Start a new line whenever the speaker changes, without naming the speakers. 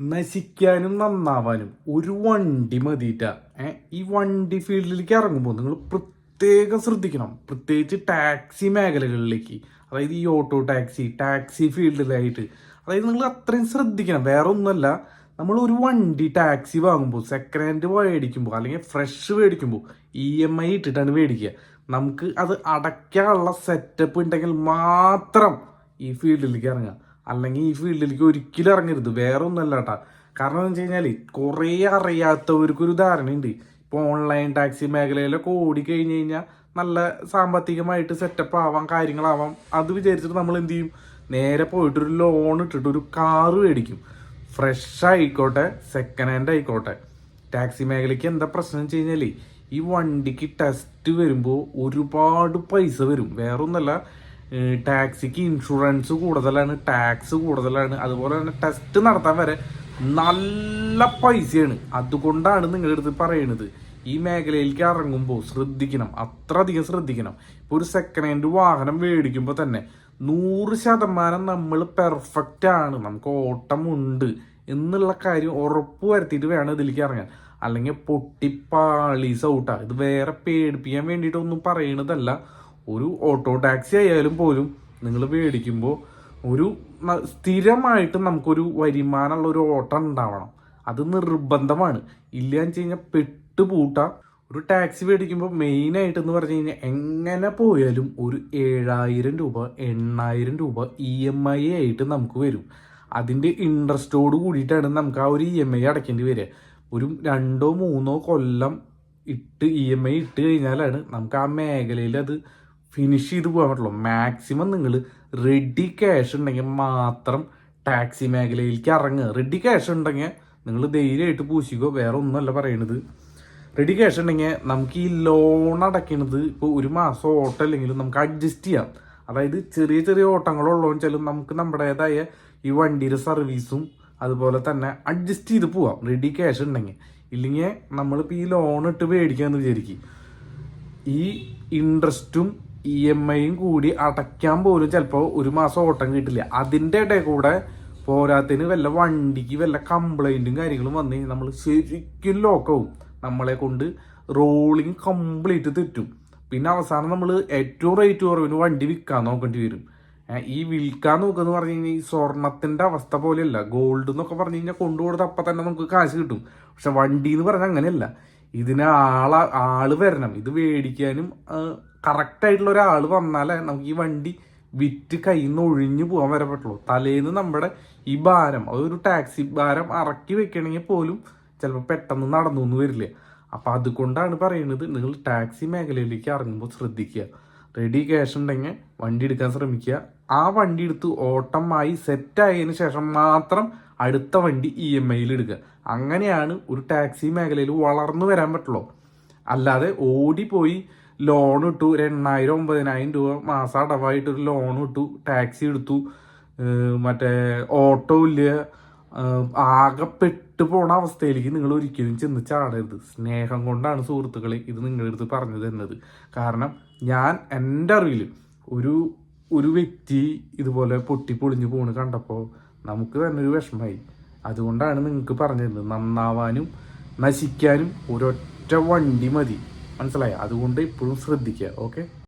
നശിക്കാനും നന്നാവാനും ഒരു വണ്ടി മതിയിട്ട ഈ വണ്ടി ഫീൽഡിലേക്ക് ഇറങ്ങുമ്പോൾ നിങ്ങൾ പ്രത്യേകം ശ്രദ്ധിക്കണം. പ്രത്യേകിച്ച് ടാക്സി മേഖലകളിലേക്ക്. അതായത് ഈ ഓട്ടോ ടാക്സി ടാക്സി ഫീൽഡിലായിട്ട്. അതായത് നിങ്ങൾ അത്രയും ശ്രദ്ധിക്കണം. വേറെ ഒന്നുമല്ല നമ്മൾ ഒരു വണ്ടി ടാക്സി വാങ്ങുമ്പോൾ സെക്കൻഡ് ഹാൻഡ് മേടിക്കുമ്പോൾ അല്ലെങ്കിൽ ഫ്രഷ് മേടിക്കുമ്പോൾ ഇ എം ഐ ഇട്ടിട്ടാണ് മേടിക്കുക. നമുക്ക് അത് അടയ്ക്കാനുള്ള സെറ്റപ്പ് ഉണ്ടെങ്കിൽ മാത്രം ഈ ഫീൽഡിലേക്ക് ഇറങ്ങുക. അല്ലെങ്കിൽ ഈ ഫീൽഡിലേക്ക് ഒരിക്കലും ഇറങ്ങരുത്. വേറെ ഒന്നല്ല കേട്ടാ കാരണം എന്ന് വെച്ച് കഴിഞ്ഞാൽ കുറേ അറിയാത്തവർക്കൊരു ധാരണയുണ്ട്. ഇപ്പോൾ ഓൺലൈൻ ടാക്സി മേഖലയിലൊക്കെ ഓടിക്കഴിഞ്ഞ് കഴിഞ്ഞാൽ നല്ല സാമ്പത്തികമായിട്ട് സെറ്റപ്പ് ആവാം കാര്യങ്ങളാവാം. അത് വിചാരിച്ചിട്ട് നമ്മൾ എന്ത് ചെയ്യും? നേരെ പോയിട്ട് ഒരു ലോൺ ഇട്ടിട്ട് ഒരു കാറ് മേടിക്കും. ഫ്രഷ് ആയിക്കോട്ടെ സെക്കൻഡ് ഹാൻഡ് ആയിക്കോട്ടെ. ടാക്സി മേഖലയ്ക്ക് എന്താ പ്രശ്നം വെച്ച് കഴിഞ്ഞാൽ ഈ വണ്ടിക്ക് ടെസ്റ്റ് വരുമ്പോൾ ഒരുപാട് പൈസ വരും. വേറൊന്നല്ല ടാക്സിക്ക് ഇൻഷുറൻസ് കൂടുതലാണ് ടാക്സ് കൂടുതലാണ്. അതുപോലെ തന്നെ ടെസ്റ്റ് നടത്താൻ വരെ നല്ല പൈസയാണ്. അതുകൊണ്ടാണ് നിങ്ങളുടെ അടുത്ത് പറയണത്. ഈ മേഖലയിലേക്ക് ഇറങ്ങുമ്പോൾ ശ്രദ്ധിക്കണം അത്രയധികം ശ്രദ്ധിക്കണം. ഇപ്പോൾ ഒരു സെക്കൻഡ് ഹാൻഡ് വാഹനം മേടിക്കുമ്പോൾ തന്നെ നൂറ് ശതമാനം നമ്മൾ പെർഫെക്റ്റ് ആണ് നമുക്ക് ഓട്ടമുണ്ട് എന്നുള്ള കാര്യം ഉറപ്പ് വരുത്തിയിട്ട് വേണം ഇതിലേക്ക് ഇറങ്ങാൻ. അല്ലെങ്കിൽ പൊട്ടിപ്പാളീസ് ഔട്ടാണ് ഇത് വേറെ പേടിപ്പിക്കാൻ വേണ്ടിയിട്ടൊന്നും പറയണതല്ല. ഒരു ഓട്ടോ ടാക്സി ആയാലും പോലും നിങ്ങൾ മേടിക്കുമ്പോൾ ഒരു സ്ഥിരമായിട്ട് നമുക്കൊരു വരുമാനമുള്ള ഒരു ഓട്ടം ഉണ്ടാവണം. അത് നിർബന്ധമാണ്. ഇല്ല എന്ന് വെച്ച് കഴിഞ്ഞാൽ പെട്ടുപൂട്ട ഒരു ടാക്സി മേടിക്കുമ്പോൾ മെയിനായിട്ട് എന്ന് പറഞ്ഞു കഴിഞ്ഞാൽ എങ്ങനെ പോയാലും ഒരു ഏഴായിരം രൂപ എണ്ണായിരം രൂപ ഇ എം ഐ ആയിട്ട് നമുക്ക് വരും. അതിന്റെ ഇൻട്രസ്റ്റോട് കൂടിയിട്ടാണ് നമുക്ക് ആ ഒരു ഇ എം ഐ അടയ്ക്കേണ്ടി വരിക. ഒരു രണ്ടോ മൂന്നോ കൊല്ലം ഇട്ട് ഇ എം ഐ ഇട്ട് കഴിഞ്ഞാലാണ് നമുക്ക് ആ മേഖലയിൽ അത് ഫിനിഷ് ചെയ്ത് പോകാൻ പറ്റുള്ളൂ. മാക്സിമം നിങ്ങൾ റെഡി ക്യാഷ് ഉണ്ടെങ്കിൽ മാത്രം ടാക്സി മേഖലയിലേക്ക് ഇറങ്ങുക. റെഡി ക്യാഷ് ഉണ്ടെങ്കിൽ നിങ്ങൾ ധൈര്യമായിട്ട് പൂശിക്കോ? വേറെ ഒന്നുമല്ല പറയണത്. റെഡി ക്യാഷ് ഉണ്ടെങ്കിൽ നമുക്ക് ഈ ലോൺ അടയ്ക്കണത് ഇപ്പോൾ ഒരു മാസം ഓട്ടം അല്ലെങ്കിലും നമുക്ക് അഡ്ജസ്റ്റ് ചെയ്യാം. അതായത് ചെറിയ ചെറിയ ഓട്ടങ്ങളുള്ളതെന്ന് വെച്ചാലും നമുക്ക് നമ്മുടേതായ ഈ വണ്ടിയുടെ സർവീസും അതുപോലെ തന്നെ അഡ്ജസ്റ്റ് ചെയ്ത് പോവാം. റെഡി ക്യാഷ് ഉണ്ടെങ്കിൽ. ഇല്ലെങ്കിൽ നമ്മളിപ്പോൾ ഈ ലോൺ ഇട്ട് മേടിക്കാമെന്ന് വിചാരിക്കും. ഈ ഇൻട്രസ്റ്റും ഇ എം ഐയും കൂടി അടയ്ക്കാൻ പോലും ചിലപ്പോൾ ഒരു മാസം ഓട്ടം കിട്ടില്ല. അതിന്റെ ഇടയിൽ കൂടെ പോരാത്തിന് വല്ല വണ്ടിക്ക് വല്ല കംപ്ലൈന്റും കാര്യങ്ങളും വന്നു നമ്മൾ ശരിക്കും ലോക്കാവും നമ്മളെ കൊണ്ട് റോളിങ് കംപ്ലീറ്റ് തെറ്റും. പിന്നെ അവസാനം നമ്മൾ ഏറ്റവും റേറ്റ് കുറവിന് വണ്ടി വിൽക്കാൻ നോക്കേണ്ടി വരും. ഈ വിൽക്കാൻ നോക്കുകയെന്ന് പറഞ്ഞു കഴിഞ്ഞാൽ ഈ സ്വർണത്തിന്റെ അവസ്ഥ പോലെയല്ല. ഗോൾഡ് എന്നൊക്കെ പറഞ്ഞു കഴിഞ്ഞാൽ കൊണ്ടുകൊടുത്ത് അപ്പം തന്നെ നമുക്ക് കാശ് കിട്ടും. പക്ഷെ വണ്ടി എന്ന് പറഞ്ഞാൽ അങ്ങനെയല്ല. ഇതിന് ആള ആൾ വരണം. ഇത് മേടിക്കാനും കറക്റ്റ് ആയിട്ടുള്ള ഒരാൾ വന്നാലേ നമുക്ക് ഈ വണ്ടി വിറ്റ് കയ്യിൽ നിന്ന് ഒഴിഞ്ഞു പോകാൻ വരെ പറ്റുള്ളൂ. തലേന്ന് നമ്മുടെ ഈ ഭാരം അതൊരു ടാക്സി ഭാരം ഇറക്കി വെക്കണമെങ്കിൽ പോലും ചിലപ്പോൾ പെട്ടെന്ന് നടന്നു എന്ന് വരില്ല. അപ്പോൾ അതുകൊണ്ടാണ് പറയുന്നത് നിങ്ങൾ ടാക്സി മേഖലയിലേക്ക് ഇറങ്ങുമ്പോൾ ശ്രദ്ധിക്കുക. റെഡി ക്യാഷ് ഉണ്ടെങ്കിൽ വണ്ടി എടുക്കാൻ ശ്രമിക്കുക. ആ വണ്ടി എടുത്ത് ഓട്ടമായി സെറ്റ് ആയതിനു ശേഷം മാത്രം അടുത്ത വണ്ടി ഇ എം ഐയിൽ എടുക്കുക അങ്ങനെയാണ് ഒരു ടാക്സി മേഖലയിൽ വളർന്നു വരാൻ പറ്റുള്ളൂ. അല്ലാതെ ഓടിപ്പോയി ലോൺ ഇട്ടു. ഒരു എണ്ണായിരം ഒമ്പതിനായിരം രൂപ മാസം അടവായിട്ട് ഒരു ലോൺ ഇട്ടു. ടാക്സി എടുത്തു. മറ്റേ ഓട്ടോ ഇല്ല. ആകെ പോണ അവസ്ഥയിലേക്ക് നിങ്ങൾ ഒരിക്കലും ചെന്ന് ചാടരുത്. സ്നേഹം കൊണ്ടാണ് സുഹൃത്തുക്കളെ ഇത് നിങ്ങളുടെ അടുത്ത് പറഞ്ഞു തരുന്നത് കാരണം ഞാൻ എന്റെ അറിവിൽ ഒരു ഒരു വ്യക്തി ഇതുപോലെ പൊട്ടി പൊളിഞ്ഞു പോണ് കണ്ടപ്പോൾ നമുക്ക് തന്നെ ഒരു വിഷമമായി. അതുകൊണ്ടാണ് നിങ്ങൾക്ക് പറഞ്ഞു തരുന്നത് നന്നാവാനും നശിക്കാനും ഒരൊറ്റ വണ്ടി മതി. മനസ്സിലായോ? അതുകൊണ്ട് ഇപ്പോഴും ശ്രദ്ധിക്കുക ഓക്കെ?